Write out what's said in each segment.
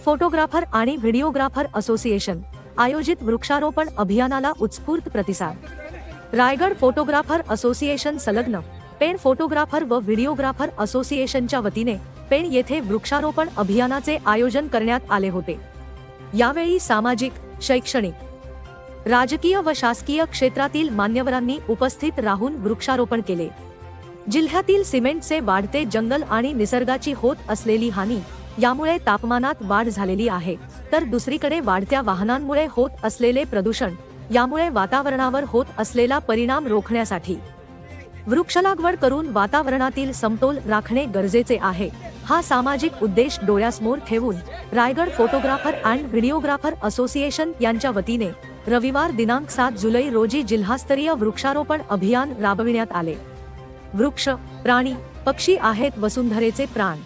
Photographer आणि videographer association आयोजित वृक्षारोपण अभियानाला उत्स्फूर्त प्रतिसाद. रायगड फोटोग्राफर असोसिएशन संलग्न पेण फोटोग्राफर व व्हिडिओग्राफर असोसिएशनच्या वतीने पेण येथे वृक्षारोपण अभियानाचे आयोजन करण्यात आले होते. यावेळी सामाजिक शैक्षणिक राजकीय व शासकीय क्षेत्रातील मान्यवरांनी उपस्थित राहून वृक्षारोपण केले. जिल्ह्यातील सिमेंटचे वाढते जंगल आणि निसर्गाची होत असलेली हानी यामुळे तापमानात वाढ झालेली आहे. तर दुसरीकडे वाढत्या वाहनांमुळे होत असलेले प्रदूषण यामुळे वातावरणावर होत असलेला परिणाम रोखण्यासाठी. वृक्षलागवड करून वातावरणातील समतोल राखणे गरजेचे आहे. हा सामाजिक उद्देश डोळ्यासमोर ठेवून Raigad photographer and videographer association यांच्या वतीने रविवार दिनांक सात जुलै रोजी जिल्हास्तरीय वृक्षारोपण अभियान राबविण्यात आले. वृक्ष प्राणी पक्षी आहेत वसुंधरेचे प्राण.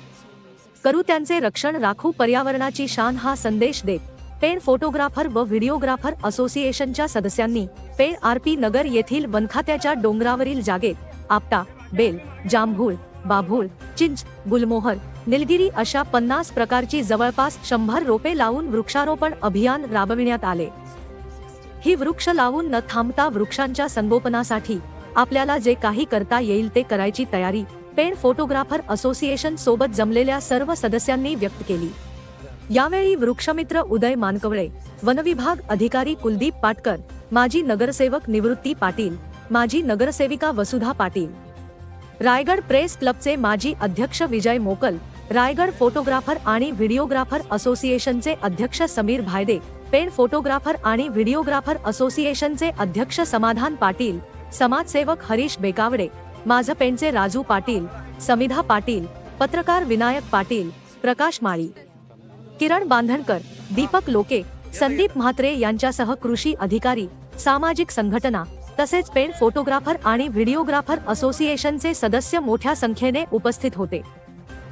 करू त्यांचे रक्षण राखू पर्यावरणाची शान हा संदेश देत पेण फोटोग्राफर व व्हिडिओग्राफर असोसिएशनच्या सदस्यांनी पेण आरपी नगर येथील वनखात्याच्या डोंगरावरील जागेत आपटा बेल जांभूळ बाभूळ चिंच गुलमोहर निलगिरी अशा पन्नास प्रकारची जवळपास शंभर रोपे लावून वृक्षारोपण अभियान राबविण्यात आले. ही वृक्ष लावून न थांबता वृक्षांच्या संगोपनासाठी आपल्याला जे काही करता येईल ते करायची तयारी पेण फोटोग्राफर असोसिएशन सोबत जमलेल्या सर्व सदस्यांनी व्यक्त केली. यावेळी वृक्षमित्र उदय मानकवळे वनविभाग अधिकारी कुलदीप पाटकर माजी नगरसेवक निवृत्ती पाटील माजी नगरसेविका वसुधा पाटील. रायगड प्रेस क्लबचे माजी अध्यक्ष विजय मोकल रायगड फोटोग्राफर आणि व्हिडिओग्राफर असोसिएशनचे अध्यक्ष समीर भायदे पेण फोटोग्राफर आणि व्हिडिओग्राफर असोसिएशनचे अध्यक्ष समाधान पाटील समाजसेवक हरीश बेकावडे माझपेंचे राजू पाटील समिधा पाटील पत्रकार विनायक पाटील प्रकाश माळी. किरण बांधणकर दीपक लोके संदीप म्हात्रे यांच्यासह कृषी अधिकारी सामाजिक संघटना तसेच पेन फोटोग्राफर आणि व्हिडिओग्राफर असोसिएशनचे सदस्य मोठ्या संख्येने उपस्थित होते.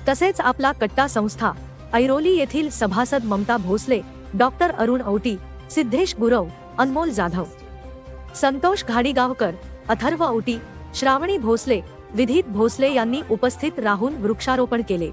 तसेच आपला कट्टा संस्था ऐरोली येथील सभासद ममता भोसले डॉक्टर अरुण औटी सिद्धेश गुरव अनमोल जाधव. संतोष घाडीगावकर अथर्व औटी श्रावणी भोसले विधित भोसले यांनी उपस्थित राहून वृक्षारोपण केले.